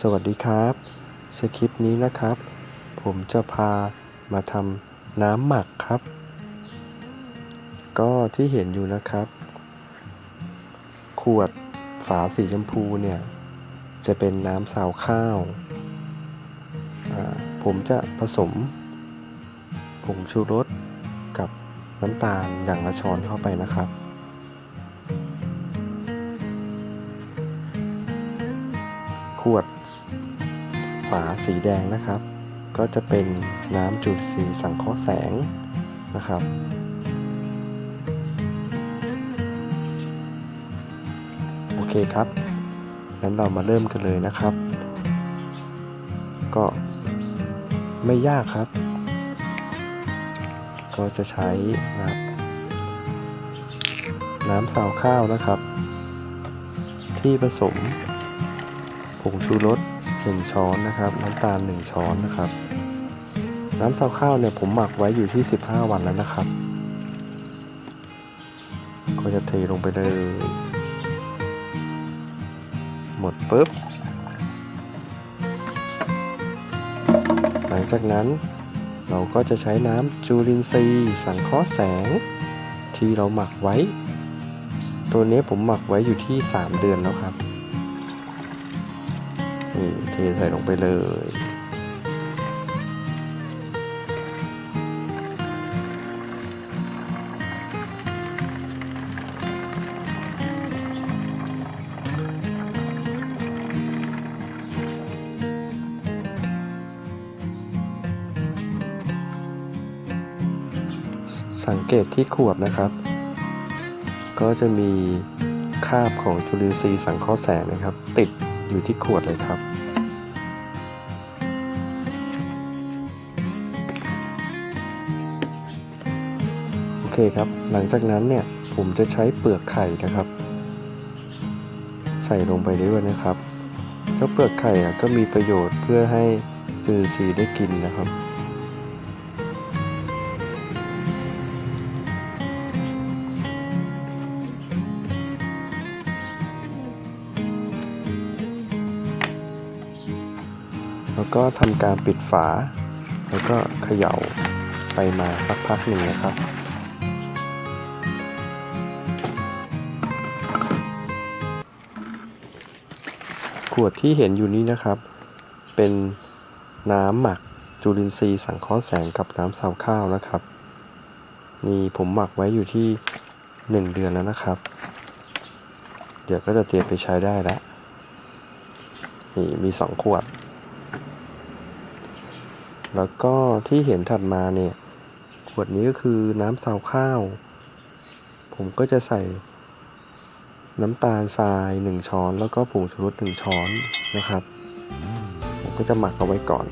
สวัสดีครับ สคริปต์นี้นะครับ ผมจะพามาทำน้ำหมักครับ ก็ที่เห็นอยู่นะครับ ขวดฝาสีชมพูเนี่ย จะเป็นน้ำซาวข้าว ผมจะผสมผงชูรสกับน้ำตาลอย่างละช้อนเข้าไปนะครับ ขวดฝาสีแดงนะครับ ก็จะเป็นน้ำจุดสีสังเคราะห์แสงนะครับ โอเคครับงั้นเรามาเริ่มกันเลยนะครับ ก็ไม่ยากครับ ก็จะใช้น้ำน้ำซาวข้าวนะครับ ที่ผสม ผงชูรส1ช้อนนะครับ น้ำตาล 1 ช้อนนะครับ น้ำซาวข้าวเนี่ยผมหมักไว้อยู่ที่ 15 วันแล้วนะครับ ก็จะเทลงไปเลย หมดปุ๊บ หลังจากนั้นเราก็จะใช้น้ำจูรินทรีย์สังเคราะห์แสง ที่เราหมักไว้ ตัวนี้ผมหมักไว้อยู่ที่ 3 เดือนแล้วครับ นี่เทใส่ลงไปเลย สังเกตที่ขวดนะครับ ก็จะมีคราบของจุลินทรีย์สังเคราะห์แสงนะครับ ติด อยู่ที่ขวดเลยครับ โอเคครับ หลังจากนั้นเนี่ยผมจะใช้เปลือกไข่นะครับ ใส่ลงไปด้วยนะครับเจ้าเปลือกไข่ก็มีประโยชน์เพื่อให้จุลินทรีย์ได้กินนะครับ แล้วก็ทำการปิดฝา แล้วก็เขย่าไปมาสักพักหนึ่งนะครับขวดที่เห็นอยู่นี้นะครับ เป็นน้ำหมักจุลินทรีย์สังเคราะห์แสงกับน้ำซาวข้าวนะครับ นี่ผมหมักไว้อยู่ที่ 1 เดือนแล้วนะครับ เดี๋ยวก็จะเตรียมไปใช้ได้แล้วนี่มี 2 ขวด แล้วก็ที่เห็นถัดมาเนี่ย ขวดนี้ก็คือน้ำซาวข้าว ผมก็จะใส่น้ำตาลทราย 1 ช้อน แล้วก็ผงชูรส1ช้อนนะครับ ผมก็จะหมักเอาไว้ก่อน